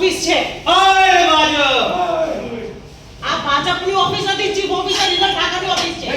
Office છે. આય ભાજપ આ ભાજપની ઓફિસ હતી ચીફ ઓફિસર ઇન્દ્ર ઠાકરની ઓફિસ છે.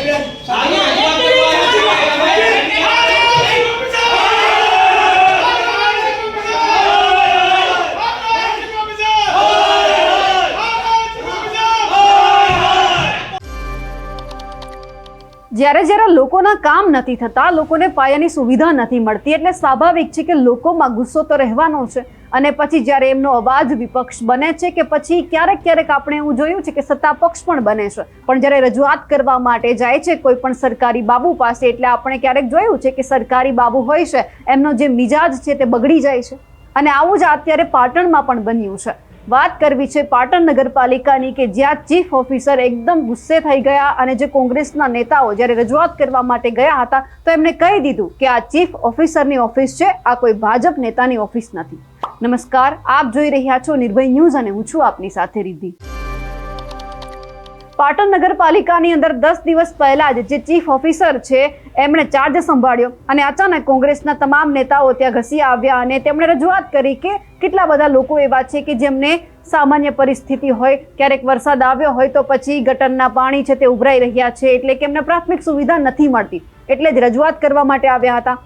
જ્યારે જ્યારે લોકોના કામ નથી થતા લોકોને પાયાની સુવિધા નથી મળતી એટલે સ્વાભાવિક છે કે લોકોમાં ગુસ્સો તો રહેવાનો છે. અને પછી જ્યારે એમનો અવાજ વિપક્ષ બને છે કે પછી ક્યારેક ક્યારેક આપણે એવું જોયું છે કે સત્તા પક્ષ પણ બને છે. પણ જ્યારે રજૂઆત કરવા માટે જાય છે કોઈ પણ સરકારી બાબુ પાસે, એટલે આપણે ક્યારેક જોયું છે કે સરકારી બાબુ હોય છે, એમનો જે મિજાજ છે તે બગડી જાય છે. અને આવું જ અત્યારે પાટણમાં પણ બન્યું છે. વાત કરવી છે પાટણ નગરપાલિકાની કે જ્યાં ચીફ ઓફિસર એકદમ ગુસ્સે થઈ ગયા અને જે કોંગ્રેસના નેતાઓ જ્યારે રજૂઆત કરવા માટે ગયા હતા, તો એમણે કહી દીધું કે આ ચીફ ઓફિસરની ઓફિસ છે, આ કોઈ ભાજપ નેતાની ઓફિસ નથી. નમસ્કાર, આપ જોઈ રહ્યા છો નિર્ભય ન્યૂઝ અને હું છું આપની સાથે રિદ્ધિ. પાટણ નગરપાલિકાની અંદર દસ દિવસ પહેલા જ જે ચીફ ઓફિસર છે, એમણે ચાર્જ સંભાળ્યો અને અચાનક કોંગ્રેસના તમામ નેતાઓ ત્યાં ઘસી આવ્યા અને તેમણે રજૂઆત કરી કે કેટલા બધા લોકો એવા છે કે જેમને સામાન્ય પરિસ્થિતિ હોય, ક્યારેક વરસાદ આવ્યો હોય તો પછી ગટરના પાણી છે તે ઉભરાઈ રહ્યા છે એટલે કે એમને પ્રાથમિક સુવિધા નથી મળતી. એટલે જ રજૂઆત કરવા માટે આવ્યા હતા.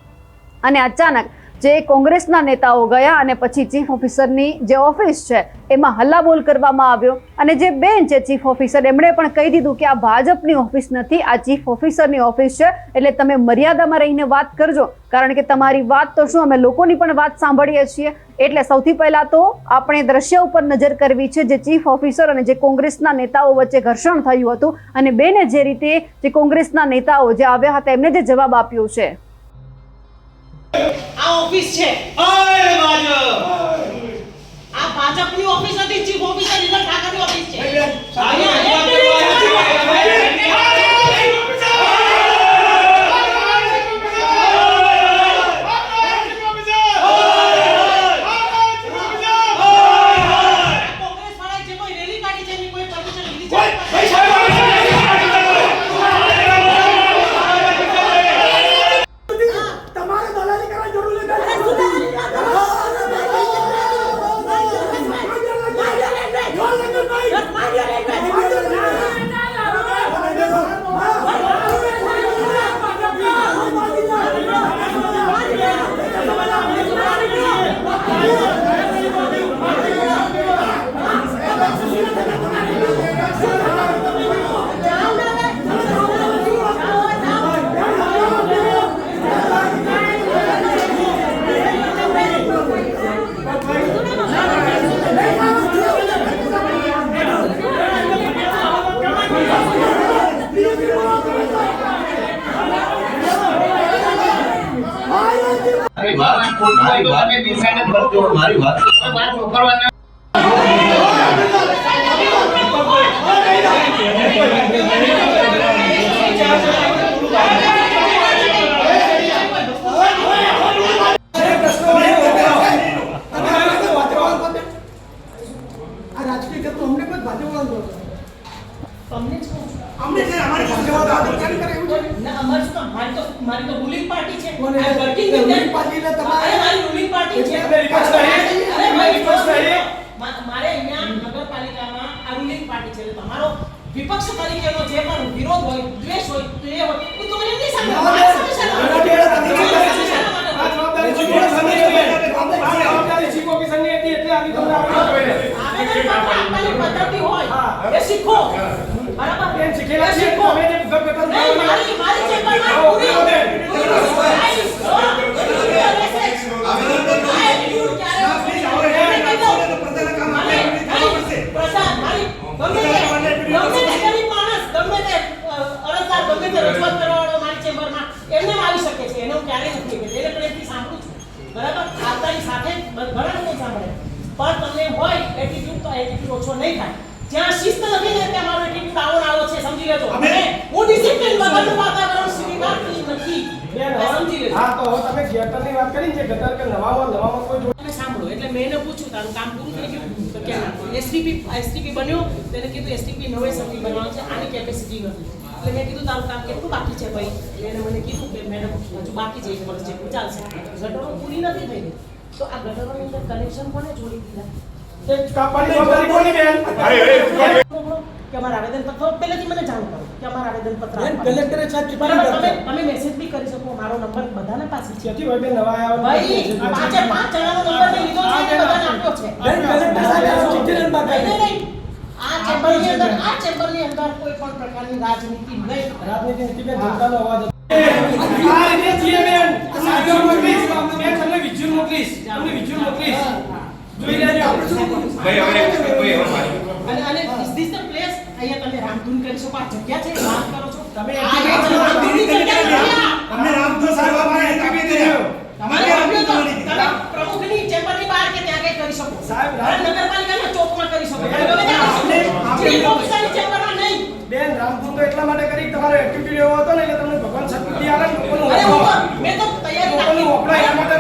અને અચાનક જે કોંગ્રેસના નેતાઓ ગયા અને પછી ચીફ ઓફિસરની જે ઓફિસ છે, એમાં હલ્લાબોલ કરવામાં આવ્યો. અને જે બેન છે ચીફ ઓફિસર, એમણે પણ કહી દીધું કે આ ભાજપની ઓફિસ નથી, આ ચીફ ઓફિસરની ઓફિસ છે, એટલે તમે મર્યાદામાં રહીને વાત કરજો. કારણ કે તમારી વાત તો શું, અમે લોકોની પણ વાત સાંભળીએ છીએ. એટલે સૌથી પહેલા તો આપણે દ્રશ્ય ઉપર નજર કરવી છે, જે ચીફ ઓફિસર અને જે કોંગ્રેસના નેતાઓ વચ્ચે ઘર્ષણ થયું હતું. અને બેને જે રીતે જે કોંગ્રેસના નેતાઓ જે આવ્યા હતા, એમને જે જવાબ આપ્યો છે. આ ઓફિસ છે. અરે ભાજપ આ ભાજપની ઓફિસ નથી ચીફ ઓફિસર ઇન્દ્ર ઠાકરની ઓફિસ છે. કોઈ મારી વાત તમને જ કહું. અમને છે અમારે ભાજપ વાળો કેમ કરે એવું છે ના, અમારી કામ? મારી તો મારી તો ruling party છે. આ them. party એટલે તમારે- મારી party છે. એટલે રિક્વેસ્ટ કરી અરે, મારી રિક્વેસ્ટ કરી મારે અહીંયા નગરપાલિકામાં આ ruling party છે. તમારો વિપક્ષ તરીકેનો જે પણ વિરોધ હોય દ્વેષ હોય તો એ હોય હું તો એમની સામે શીખો મારી ના. સામે મારી ના, માટે? ના, તમે મારી જવાબદારી સામે શાના માટે? આ જવાબદારી ચીફ ઓફિસરની હતી. આ જવાબદારી ચીફ ઓફિસરની હતી એટલે આવી તમને આવડત પડે. આવેદન પત્ર આપવાની પદ્ધતિ હોય હા. એ શીખો બરાબર બેન શીખેલા એ છીએ, શીખો. તમે જે ભૂગર્ભ ગટર નહીં, મારી મારી જે પણ વાત આવો, પૂરી આવો બેન. પૂરી થાય. સો, પૂરી message. આ attitude ક્યારે હોય? એને કીધું. મારી- મારી પ્રસાદ, મારી ગમે તે- ગમે તે ગરીબ માણસ, ગમે તે, અ, અરજદાર, ગમે તે રજૂઆત કરવાવાળો મારી ચેમ્બરમાં એમને આવી શકે છે એને હું ક્યારેય નથી કહેતી. એને પ્રેમથી સાંભળું છું બરાબર આવતાની સાથે જ બ- ઘણા લોકો સાંભળે પણ તમને હોય એટીટ્યુડ તો એટીટ્યુડ ઓછો નહીં થાય જ્યાં શિસ્ત નથી ને ત્યાં મારો એટીટ્યુડ આવો ને આવો છે સમજી લેજો અને હું ડિસિપ્લિન વગરનું વાતાવરણ સ્વીકારતી નથી બેન, આ સમજી લેજો હા તો હવે તમે ગટરની વાત કરી ને જે ગટર કે નવામાં નવામાં કોઈ જોડે તમે સાંભળો એટલે મેં એને પૂછ્યું તારું કામ પૂરું થઈ ગયું તો કે એસટીપી એસટીપી બન્યો? તેને કીધું એસટીપી નવે સર્ટી બનાવવાનું છે. આની કેપેસિટી નથી એટલે મેં કીધું તારું કામ કેટલું બાકી છે ભાઈ? એટલે એને મને કીધું કે મેડમ હજુ બાકી છે એક વર્ષ જેટલું ચાલશે. ગટરો પૂરી નથી થઈ તો આ ગટરોની અંદર કનેક્શન કોને જોડી દીધા? કે અમારા આવેદનપત્ર પહેલેથી મને જાણ કરો કે અમારા આવેદનપત્ર બેન, કલેક્ટરે સાહેબ કેટલી તમે તમે મેસેજ બી કરી શકો મારો નંબર બધાને પાસે છે કે ભાઈ બેન નવા આવ્યા ભાઈ પાંચે પાંચ જણાનો નંબર મેં લીધો છે અને બધાને આપ્યો છે બેન, કલેક્ટર સાહેબ આ ચિઠ્ઠી લઈને નહીં, નહીં. આ ચેમ્બરની અંદર આ ચેમ્બરની અંદર કોઈ પણ પ્રકારની રાજનીતિ નહીં રાજનીતિ નીતિબેન જનતાનો અવાજ આ રીતે છીએ બેન. સાહેબ મોકલીશ. બેન, તમને વિજ્યુઅલ મોકલીશ. તમને વિજ્યુઅલ મોકલીશ. જોઈ લેજો. ભાઈ હવે ભાઈ હવે મારી અને અને this the place અહીંયા તમે રામધૂન કરી શકો આ જગ્યા છે વાત કરો છો. તમે આ જે રામધૂનની જગ્યા છે. આ. અમને રામધૂન સાહેબ આપણે. તમારે તમે પ્રમુખની ચેમ્બરની બહાર કે ત્યાં કઈ કરી શકો? સાહેબ, અને નગરપાલિકાના ચોકમાં કરી શકો. તમે ગમે ત્યાં આપણે- કરી શકો આપણે- ચીફ ચેમ્બરમાં નહીં. બેન રામધૂન તો એટલા માટે કરી તમારો એક્ટિવિટી એવો હતો ને એટલે તમને ભગવાન શક્તિ આવે ને લોકોનું અરે મેં તો તૈયારી એના માટે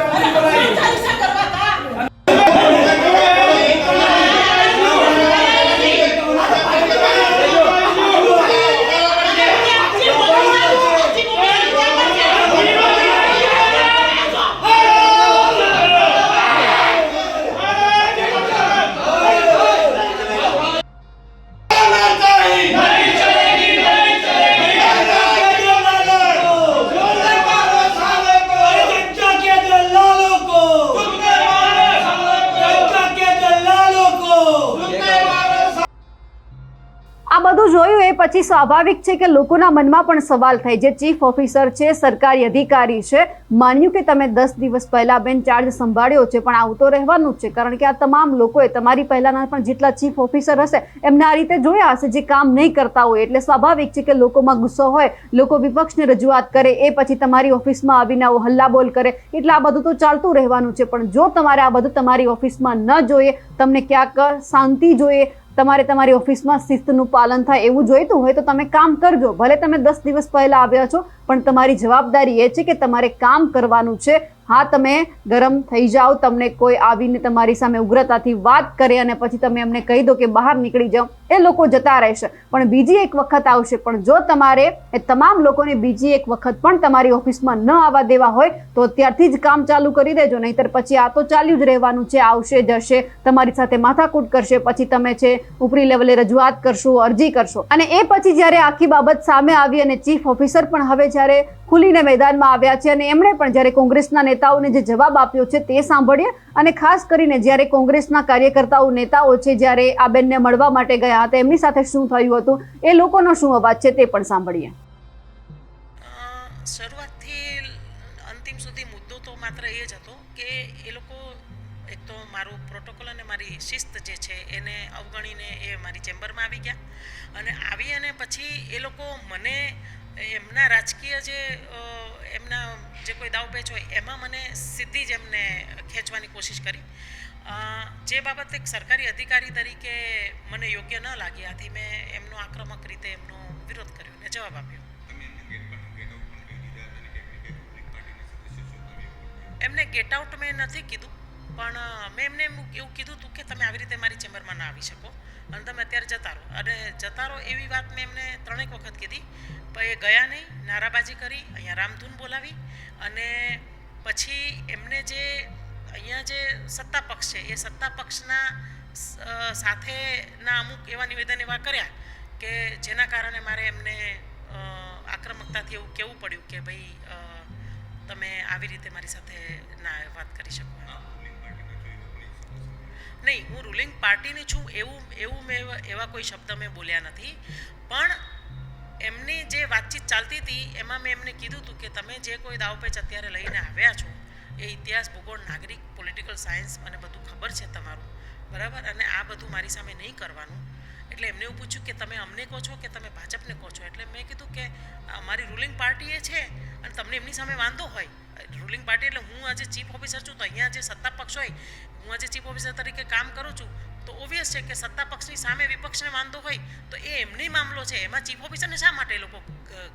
આ બધું જોયું એ પછી સ્વાભાવિક છે કે લોકોના મનમાં પણ સવાલ થાય. જે ચીફ ઓફિસર છે, સરકારી અધિકારી છે, માન્યું કે તમે દસ દિવસ પહેલા બેન ચાર્જ સંભાળ્યો છે, પણ આવું તો રહેવાનું જ છે. કારણ કે આ તમામ લોકોએ તમારી પહેલાના પણ જેટલા ચીફ ઓફિસર હશે, એમને આ રીતે જોયા હશે જે કામ નહીં કરતા હોય. એટલે સ્વાભાવિક છે કે લોકોમાં ગુસ્સો હોય, લોકો વિપક્ષને રજૂઆત કરે, એ પછી તમારી ઓફિસમાં આવીને આવો હલ્લાબોલ કરે. એટલે આ બધું તો ચાલતું રહેવાનું છે. પણ જો તમારે આ બધું તમારી ઓફિસમાં ન જોઈએ, તમને ક્યાંક શાંતિ જોઈએ તમારે તમારી ઓફિસમાં શિસ્તનું પાલન થાય એવું જોઈતું હોય તો તમે કામ કરજો. ભલે તમે દસ દિવસ પહેલા આવ્યા છો, પણ તમારી જવાબદારી એ છે કે તમારે કામ કરવાનું છે. હા, તમે ગરમ થઈ જાઓ, તમને કોઈ આવીને તમારી સામે ઉગ્રતાથી વાત કરે અને પછી તમે એમને કહી દો કે બહાર નીકળી જાઓ. એ લોકો જતા રહેશે. પણ બીજી એક વખત આવશે. પણ જો તમારે એ તમામ લોકોને બીજી એક વખત પણ તમારી ઓફિસમાં ન આવવા દેવા હોય, તો અત્યારથી જ કામ ચાલુ કરી દેજો. નહીંતર પછી આ તો ચાલ્યું જ રહેવાનું છે. આવશે, જશે, તમારી સાથે માથાકૂટ કરશે. પછી તમે છે, ઉપરી લેવલે રજૂઆત કરશો, અરજી કરશો. અને એ પછી જ્યારે આખી બાબત સામે આવી અને ચીફ ઓફિસર પણ હવે જ્યારે ખુલીને મેદાનમાં આવ્યા છે અને એમણે પણ જ્યારે કોંગ્રેસના નેતાઓને જે જવાબ આપ્યો છે તે સાંભળીએ અને ખાસ કરીને જ્યારે કોંગ્રેસના કાર્યકર્તાઓ, નેતાઓ છે, જ્યારે આ બેનને મળવા માટે ગયા હતા, એમની સાથે શું થયું હતું? એ લોકોનો શું અવાજ છે તે પણ સાંભળીએ. શરૂઆતથી અંતિમ સુધી મુદ્દો તો માત્ર એ જ હતો કે એ લોકો, એક તો મારું પ્રોટોકોલ અને મારી શિસ્ત જે છે એને અવગણીને એ મારી ચેમ્બરમાં આવી ગયા. અને આવી અને પછી એ લોકો મને એમના રાજકીય જે એમના જે કોઈ દાવપેચ હોય એમાં મને સીધી જ એમને ખેંચવાની કોશિશ કરી. જે બાબત એક સરકારી અધિકારી તરીકે મને યોગ્ય ન લાગી આથી મેં એમનો આક્રમક રીતે એમનો વિરોધ કર્યો અને જવાબ આપ્યો. એમને ગેટ આઉટ મેં નથી કીધું પણ મેં એમને એમ એવું કીધું હતું કે તમે આવી રીતે મારી ચેમ્બરમાં ના આવી શકો. અને તમે અત્યારે જતા રહો. અને જતા રહો એવી વાત મેં એમને ત્રણેક વખત કીધી. પણ એ ગયા નહીં, નારાબાજી કરી, અહીંયા રામધૂન બોલાવી અને પછી એમને જે અહીંયા જે સત્તા પક્ષ છે, એ સત્તા પક્ષના સાથેના અમુક એવા નિવેદન એવા કર્યા કે જેના કારણે મારે એમને આક્રમકતાથી એવું કહેવું પડ્યું કે ભાઈ તમે આવી રીતે મારી સાથે ના વાત કરી શકો. નહીં, હું રૂલિંગ પાર્ટીની છું, એવું એવું મેં એવા- કોઈ શબ્દ મેં બોલ્યા નથી. પણ એમની જે વાતચીત ચાલતી હતી, એમાં મેં એમને કીધું હતું કે તમે જે કોઈ દાવ પેચ અત્યારે લઈને આવ્યા છો, એ ઇતિહાસ, ભૂગોળ, નાગરિક પોલિટિકલ સાયન્સ મને બધું ખબર છે તમારું. બરાબર? અને આ બધું મારી સામે નહીં કરવાનું. એટલે એમને એવું પૂછ્યું કે તમે અમને કહો છો કે તમે ભાજપને કહો છો? એટલે મેં કીધું કે મારી રૂલિંગ પાર્ટી એ છે અને તમને એમની સામે વાંધો હોય. રૂલિંગ પાર્ટી એટલે હું આજે ચીફ ઓફિસર છું, તો અહીંયા જે સત્તા પક્ષ હોય, હું આજે ચીફ ઓફિસર તરીકે કામ કરું છું તો ઓબ્વિયસ છે કે સત્તા પક્ષની સામે વિપક્ષને વાંધો હોય તો એ એમની મામલો છે. એમાં ચીફ ઓફિસરને શા માટે એ લોકો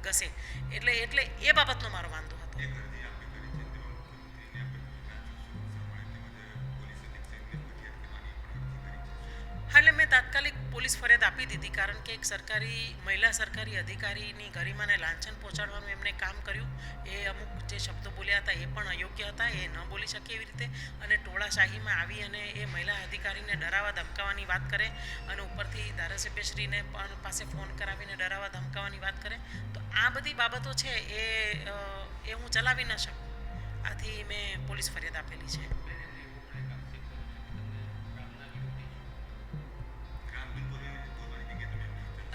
ઘસે? એટલે એટલે એ બાબતનો મારો વાંધો હતો. એટલે મેં તાત્કાલિક પોલીસ ફરિયાદ આપી દીધી કારણ કે એક સરકારી, મહિલા સરકારી અધિકારીની ગરિમાને લાંછન પહોંચાડવાનું એમણે કામ કર્યું. એ અમુક જે શબ્દો બોલ્યા હતા એ પણ અયોગ્ય હતા, એ ન બોલી શકે એવી રીતે. અને ટોળાશાહીમાં આવી અને એ મહિલા અધિકારીને ડરાવવા ધમકાવવાની વાત કરે અને ઉપરથી ધારાસભ્યશ્રીને પણ પાસે ફોન કરાવીને ડરાવવા ધમકાવવાની વાત કરે. તો આ બધી બાબતો છે એ એ હું ચલાવી ન શકું. આથી મેં પોલીસ ફરિયાદ આપેલી છે.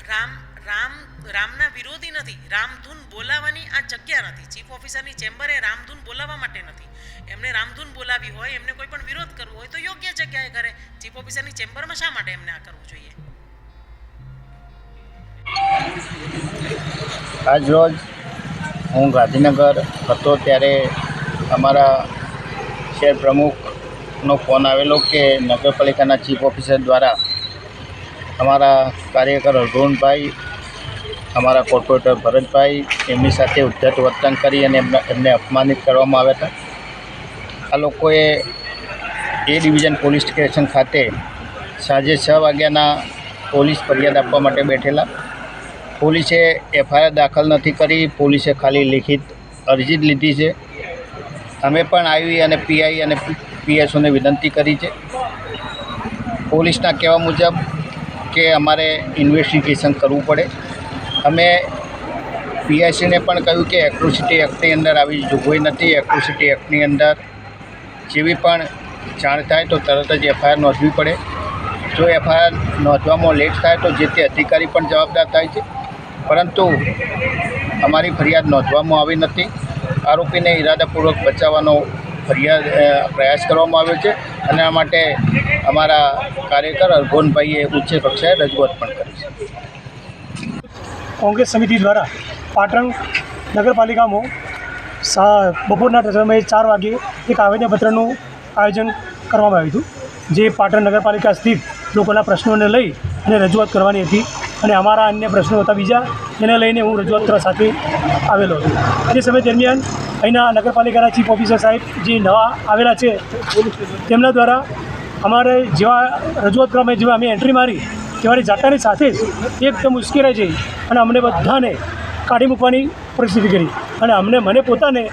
રામ રામ, રામના વિરોધી નથી. રામધૂન બોલાવવાની આ જગ્યા નથી. ચીફ ઓફિસરની ચેમ્બરે રામધૂન બોલાવવા માટે નથી. એમને રામધૂન બોલાવી હોય, એમને કોઈ પણ વિરોધ કરવો હોય, તો યોગ્ય જગ્યાએ કરે ચીફ ઓફિસરની ચેમ્બરમાં શા માટે એમને આ કરવું જોઈએ? આજ રોજ હું ગાંધીનગર હતો ત્યારે અમારા શહેર પ્રમુખનો ફોન આવેલો કે નગરપાલિકાના ચીફ ઓફિસર દ્વારા અમારા કાર્યકર અર્જુનભાઈ, અમારા કોર્પોરેટર ભરતભાઈ, એમની સાથે ઉદ્ધત વર્તન કરી અને એમને એમને અપમાનિત કરવામાં આવ્યા હતા. આ લોકોએ એ ડિવિઝન પોલીસ સ્ટેશન ખાતે સાંજે છ વાગ્યાના પોલીસ ફરિયાદ આપવા માટે બેઠેલા. પોલીસે એફઆઈઆર દાખલ નથી કરી, પોલીસે ખાલી લિખિત અરજી જ લીધી છે. અમે પણ આવી અને પીઆઈ અને પીએસઓને વિનંતી કરી છે. પોલીસના કહેવા મુજબ કે અમારે ઇન્વેસ્ટિગેશન કરવું પડે. અમે પીઆઈસીને પણ કહ્યું કે એક્ટ્રોસિટી એક્ટની અંદર આવી જોગવાઈ નથી. એક્ટ્રોસિટી એક્ટની અંદર જેવી પણ જાણ થાય તો તરત જ એફઆઈઆર નોંધવી પડે. જો એફઆઈઆર નોંધવામાં લેટ થાય તો જે તે અધિકારી પણ જવાબદાર થાય છે. પરંતુ અમારી ફરિયાદ નોંધવામાં આવી નથી. આરોપીને ઇરાદાપૂર્વક બચાવવાનો ફરિયાદ પ્રયાસ કરવામાં આવ્યો છે અને આ માટે અમારા કાર્યકર અર્ગોનભાઈએ ઉચ્ચ કક્ષાએ રજૂઆત પણ કરી છે. કોંગ્રેસ સમિતિ દ્વારા પાટણ નગરપાલિકામાં સા, બપોરના સમયે ચાર વાગે એક આવેદનપત્રનું આયોજન કરવામાં આવ્યું હતું, જે પાટણ નગરપાલિકા સ્થિત લોકોના પ્રશ્નોને લઈ અને રજૂઆત કરવાની હતી અને અમારા અન્ય પ્રશ્નો હતા બીજા એને લઈને હું રજૂઆત કરવા સાથે આવેલો હતો. તે સમય દરમિયાન અહીંના નગરપાલિકાના ચીફ ઓફિસર સાહેબ જે નવા આવેલા છે તેમના દ્વારા અમારે જેવા રજૂઆત ક્રમે જેવા અમે એન્ટ્રી મારી તેવાની જાતાની સાથે જ એકદમ ઉશ્કેરાઈ જઈ અને અમને બધાને કાઢી મૂકવાની પરિસ્થિતિ કરી. અને અમને મને પોતાને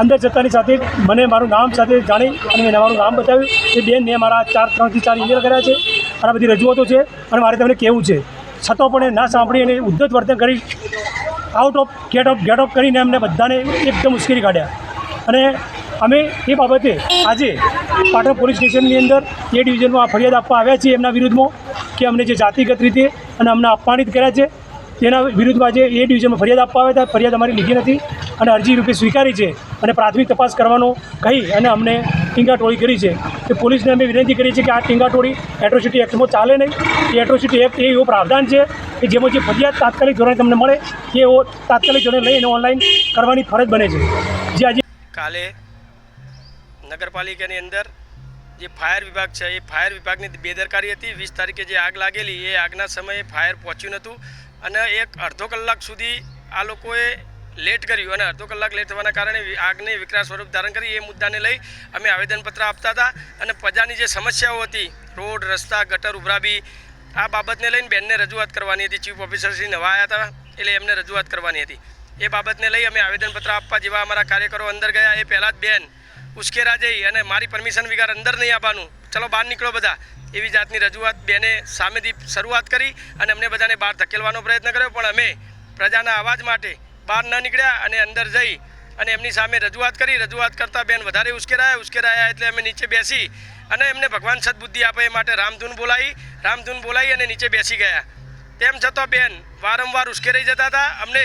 અંદર જતાની સાથે મને મારું નામ સાથે જાણી અને મેં મારું નામ બતાવ્યું. એ બેન મેં મારા ચાર, ત્રણથી ચાર ઇમેલ કર્યા છે. અને આ બધી રજૂઆતો છે અને મારે તમને કહેવું છે. છતાં પણ એ ના સાંભળી અને ઉદ્ધત વર્તન કરી. Out of gate of gate off કરીને અમને બધાને એકદમ મુશ્કેલી કાઢ્યા. અને અમે એ બાબતે આજે પાટણ પોલીસ સ્ટેશનની અંદર એ ડિવિઝનમાં ફરિયાદ આપવા આવ્યા છીએ એમના વિરુદ્ધમાં કે અમને જે જાતિગત રીતે અને અમને અપમાનિત કર્યા છે તેના વિરુદ્ધમાં જે એ ડિવિઝનમાં ફરિયાદ આપવા આવ્યા હતા. ફરિયાદ અમારી લીધી નથી અને અરજી રૂપે સ્વીકારી છે અને પ્રાથમિક તપાસ કરવાનો કહી અને અમને ટીંગાટોળી કરી છે. કે પોલીસને અમે વિનંતી કરીએ છીએ કે આ ટીંગાટોળી એટ્રોસિટી એક્ટમાં ચાલે નહીં. એ એટ્રોસિટી એક્ટ એ એવો પ્રાવધાન છે કે જેમાં જે ફરિયાદ તાત્કાલિક ધોરણે તમને મળે, એ એવો તાત્કાલિક ધોરણે લઈને ઓનલાઈન કરવાની ફરજ બને છે. જે આજે કાલે નગરપાલિકાની અંદર જે ફાયર વિભાગ છે, એ ફાયર વિભાગની બેદરકારી હતી. વીસ તારીખે જે આગ લાગેલી, એ આગના સમયે ફાયર પહોંચ્યું નહોતું. અને એક અડધો કલાક સુધી આ લોકોએ લેટ કર્યું અને અડધો કલાક લેટ થવાના કારણે આગને વિકરાળ સ્વરૂપ ધારણ કરી એ મુદ્દાને લઈ અમે આવેદનપત્ર આપતા હતા અને પ્રજાની જે સમસ્યાઓ હતી, રોડ, રસ્તા, ગટર ઉભરાવી આ બાબતને લઈને બેનને રજૂઆત કરવાની હતી, ચીફ ઓફિસર શ્રી નવા આવ્યા હતા, એટલે એમને રજૂઆત કરવાની હતી. એ બાબતને લઈ અમે આવેદનપત્ર આપવા જેવા અમારા કાર્યકરો અંદર ગયા. એ પહેલાં જ બેન ઉશ્કેરા જઈ અને મારી પરમિશન વિગાર અંદર નહીં આવવાનું. ચલો બહાર નીકળો બધા. એવી જાતની રજૂઆત બેને સામેથી શરૂઆત કરી અને અમને બધાને બહાર ધકેલવાનો પ્રયત્ન કર્યો. પણ અમે પ્રજાના અવાજ માટે બહાર ન નીકળ્યા અને અંદર જઈ અને એમની સામે રજૂઆત કરી. રજૂઆત કરતાં બેન વધારે ઉશ્કેરાયા. ઉશ્કેરાયા એટલે અમે નીચે બેસી અને એમને ભગવાન સદબુદ્ધિ આપે એ માટે રામધૂન બોલાવી રામધૂન બોલાવી અને નીચે બેસી ગયા. તેમ છતાં બેન વારંવાર ઉશ્કેરાઈ જતા હતા. અમને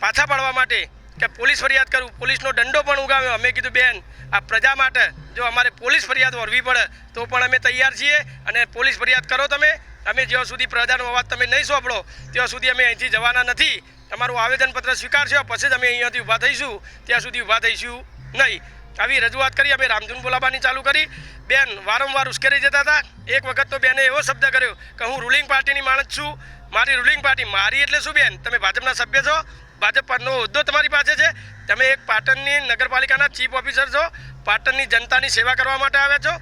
પાછા પાડવા માટે કે પોલીસ ફરિયાદ કરું? પોલીસનો દંડો પણ ઉગાવ્યો, અમે કીધું, બેન, આ પ્રજા માટે જો અમારે પોલીસ ફરિયાદ વરવી પડે, તો પણ અમે તૈયાર છીએ અને પોલીસ ફરિયાદ કરો તમે. અમે જ્યાં સુધી પ્રજાનો અવાજ તમે નહીં સોંપડો ત્યાં સુધી અમે અહીંથી જવાના નથી. તમારું આવેદનપત્ર સ્વીકારશો, પછી જ અમે અહીંયાથી ઊભા થઈશું. ત્યાં સુધી ઊભા થઈશું નહીં. આવી રજૂઆત કરી, અમે રામધૂન બોલાવવાની ચાલુ કરી. બેન, વારંવાર ઉશ્કેરી જતા હતા. એક વખત તો બેને એવો શબ્દ કર્યો કે, હું રૂલિંગ પાર્ટીની માણસ છું. મારી રૂલિંગ પાર્ટી મારી એટલે શું, બેન? તમે ભાજપના સભ્ય છો? ભાજપ પરનો હોદ્દો તમારી પાસે છે? તમે એક પાટણની નગરપાલિકાના ચીફ ઓફિસર છો, પાટણની જનતાની સેવા કરવા માટે આવ્યા છો?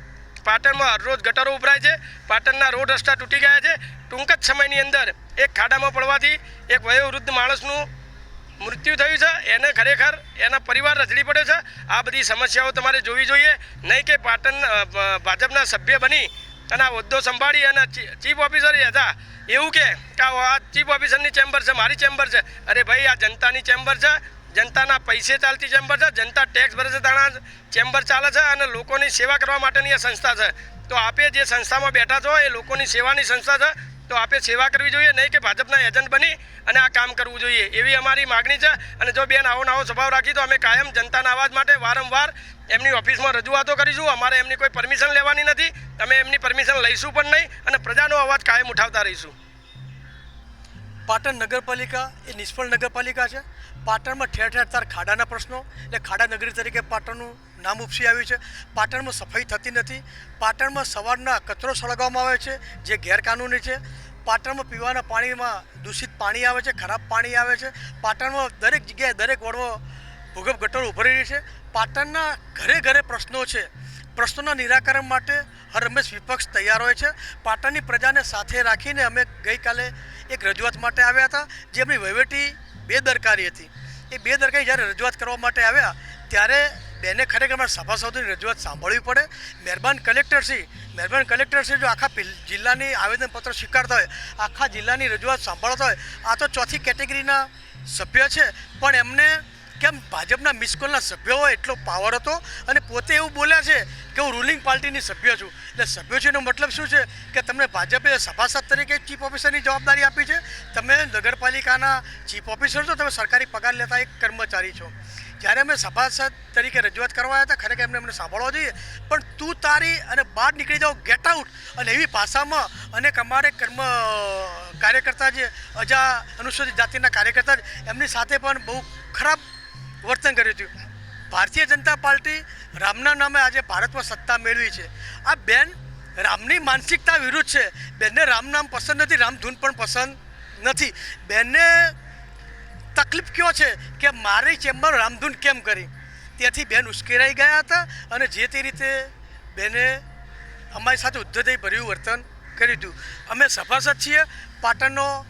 પાટણમાં હરરોજ ગટરો ઉભરાય છે, પાટણના રોડ રસ્તા તૂટી ગયા છે. ટૂંક જ સમયની અંદર એક ખાડામાં પડવાથી એક વયોવૃદ્ધ માણસનું મૃત્યુ થયું છે. એને ખરેખર એના પરિવાર રજડી પડે છે. આ બધી સમસ્યાઓ તમારે જોવી જોઈએ. નહીં કે પાટણ ભાજપના સભ્ય બની અને આ હોદ્દો સંભાળી અને ચીફ ઓફિસર હતા એવું કે આ ચીફ ઓફિસરની ચેમ્બર છે, મારી ચેમ્બર છે. અરે ભાઈ, આ જનતાની ચેમ્બર છે, જનતાના પૈસે ચાલતી ચેમ્બર છે, જનતા ટેક્સ ભરે છે તાણા ચેમ્બર ચાલે છે અને લોકોની સેવા કરવા માટેની આ સંસ્થા છે. તો આપે જે સંસ્થામાં બેઠા છો, એ લોકોની સેવાની સંસ્થા છે, તો આપે સેવા કરવી જોઈએ, નહીં કે ભાજપના એજન્ટ બની અને આ કામ કરવું જોઈએ. એવી અમારી માગણી છે અને જો બેન આવો નવો સ્વભાવ રાખી, તો અમે કાયમ જનતાના અવાજ માટે વારંવાર એમની ઓફિસમાં રજૂઆતો કરીશું. અમારે એમની કોઈ પરમિશન લેવાની નથી. અમે એમની પરમિશન લઈશું પણ નહીં અને પ્રજાનો અવાજ કાયમ ઉઠાવતા રહીશું. પાટણ નગરપાલિકા એ નિષ્ફળ નગરપાલિકા છે. પાટણમાં ઠેર ઠેર તાર ખાડાના પ્રશ્નો એટલે ખાડા નગરી તરીકે પાટણનું નામ ઉપસી આવ્યું છે. પાટણમાં સફાઈ થતી નથી. પાટણમાં સવારના કચરો સળગાવવામાં આવે છે, જે ગેરકાનૂની છે. પાટણમાં પીવાના પાણીમાં દૂષિત પાણી આવે છે, ખરાબ પાણી આવે છે. પાટણમાં દરેક જગ્યાએ દરેક વડવો ભૂગર્ભ ગટરો ઉભરી રહી છે. પાટણના ઘરે ઘરે પ્રશ્નો છે. પ્રશ્નોના નિરાકરણ માટે હર હંમેશ વિપક્ષ તૈયાર હોય છે. પાટણની પ્રજાને સાથે રાખીને અમે ગઈકાલે એક રજૂઆત માટે આવ્યા હતા, જે એમની વહીવટી બેદરકારી હતી. એ બેદરકારી જ્યારે રજૂઆત કરવા માટે આવ્યા, ત્યારે બેને ખરેખર અમારા સભાસદોની રજૂઆત સાંભળવી પડે. મહેરબાન કલેક્ટરશ્રી મહેરબાન કલેક્ટરશ્રી જો આખા જિલ્લાની આવેદનપત્ર સ્વીકારતા હોય, આખા જિલ્લાની રજૂઆત સાંભળતા હોય, આ તો ચોથી કેટેગરીના સભ્ય છે. પણ એમને કેમ ભાજપના મિસકોલના સભ્યો હોય એટલો પાવર હતો? અને પોતે એવું બોલ્યા છે કે હું રૂલિંગ પાર્ટીની સભ્ય છું. એટલે સભ્ય છે એનો મતલબ શું છે? કે તમને ભાજપે સભાસદ તરીકે ચીફ ઓફિસરની જવાબદારી આપી છે. તમે નગરપાલિકાના ચીફ ઓફિસર છો, તમે સરકારી પગાર લેતા એક કર્મચારી છો. જ્યારે અમે સભાસદ તરીકે રજૂઆત કરવા હતા, ખરેખર એમને અમને સાંભળવા જોઈએ. પણ તું તારી અને બહાર નીકળી જાઓ ગેટ આઉટ અને એવી ભાષામાં અને અમારે કર્મ કાર્યકર્તા જે અજા અનુસૂચિત જાતિના કાર્યકર્તા એમની સાથે પણ બહુ ખરાબ વર્તન કર્યું હતું. ભારતીય જનતા પાર્ટી રામના નામે આજે ભારતમાં સત્તા મેળવી છે. આ બેન રામની માનસિકતા વિરુદ્ધ છે. બેનને રામ નામ પસંદ નથી રામધૂન પણ પસંદ નથી. બેનને તકલીફ કયો છે કે મારી ચેમ્બર રામધૂન કેમ કરી? ત્યાંથી બેન ઉશ્કેરાઈ ગયા હતા અને જે તે રીતે બેને અમારી સાથે ઉદ્ધતય ભર્યું વર્તન કર્યું હતું. અમે સભાસદ છીએ, પાટણનો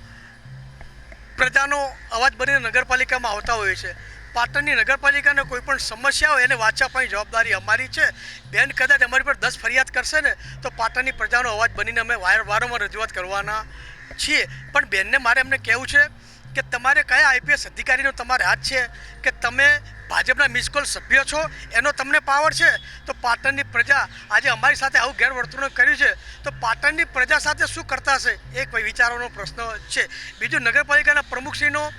પ્રજાનો અવાજ બનીને નગરપાલિકામાં આવતા હોઈએ છે પાટણની નગરપાલિકાને કોઈ પણ સમસ્યા હોય એને વાંચવા આપવાની જવાબદારી અમારી છે. બેન કદાચ અમારી પર દસ ફરિયાદ કરશે ને, તો પાટણની પ્રજાનો અવાજ બનીને અમે વાર- વારંવાર રજૂઆત કરવાના છીએ. પણ બેનને મારે એમને કહેવું છે કે તમારે કયા આઈપીએસ અધિકારીનો તમારે હાથ છે? કે તમે ભાજપના મિસકોલ સભ્ય છો? એનો તમને પાવર છે? તો પાટણની પ્રજા આજે અમારી સાથે આવું ગેરવર્તણૂક કર્યું છે. તો પાટણની પ્રજા સાથે શું કરતા હશે? એક વિચારવાનો પ્રશ્ન છે. બીજું નગરપાલિકાના પ્રમુખશ્રીનો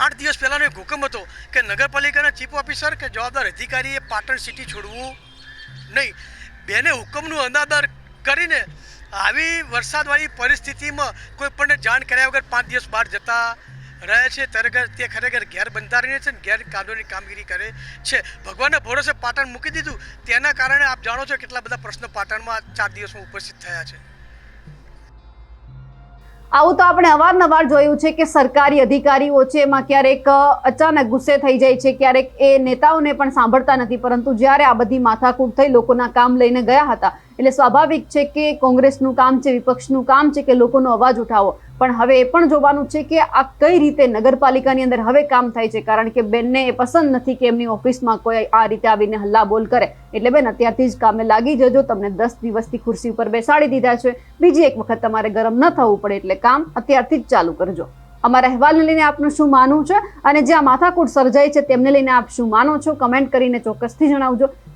આઠ દિવસ પહેલાંનો એક હુકમ હતો કે નગરપાલિકાના ચીફ ઓફિસર કે જવાબદાર અધિકારીએ પાટણ સિટી છોડવું નહીં. બેને હુકમનું અંદાદર કરીને આવી વરસાદવાળી પરિસ્થિતિમાં કોઈ પણ જાણ કર્યા વગર પાંચ દિવસ બહાર જતા રહે છે. ત્યારે તે ખરેખર ગેરબંધારણીય છે ને ગેરકાનૂની કામગીરી કરે છે. ભગવાનના ભરોસે પાટણ મૂકી દીધું. તેના કારણે આપ જાણો છો કેટલા બધા પ્રશ્નો પાટણમાં ચાર દિવસમાં ઉપસ્થિત થયા છે. આવું તો આપણે અવારનવાર જોયું છે કે સરકારી અધિકારીઓ છે, એમાં ક્યારેક અચાનક ગુસ્સે થઈ જાય છે, ક્યારેક એ નેતાઓને પણ સાંભળતા નથી, પરંતુ જ્યારે આ બધી માથાકૂટ થઈ, લોકોના કામ લઈને ગયા હતા એટલે સ્વાભાવિક છે કે કોંગ્રેસનું કામ છે, વિપક્ષનું કામ છે કે લોકોનો અવાજ ઉઠાવો. પણ હવે એ પણ જોવાનું છે કે આ કઈ રીતે નગરપાલિકાની અંદર હવે કામ થાય છે. કારણ કે બેનને એ પસંદ નથી કે એમની ઓફિસમાં કોઈ આ રીતે આવીને હલ્લા બોલ કરે. એટલે બેન, અત્યારથી જ કામે લાગી જજો. તમને દસ દિવસથી ખુરશી ઉપર બેસાડી દીધા છે. બીજી એક વખત તમારે ગરમ ન થવું પડે એટલે કામ અત્યારથી જ ચાલુ કરજો. અમારા અહેવાલને લઈને આપનું શું માનવું છે? અને જ્યાં માથાકૂટ સર્જાય છે તેમને લઈને આપ શું માનો છો? કમેન્ટ કરીને ચોક્કસથી જણાવજો.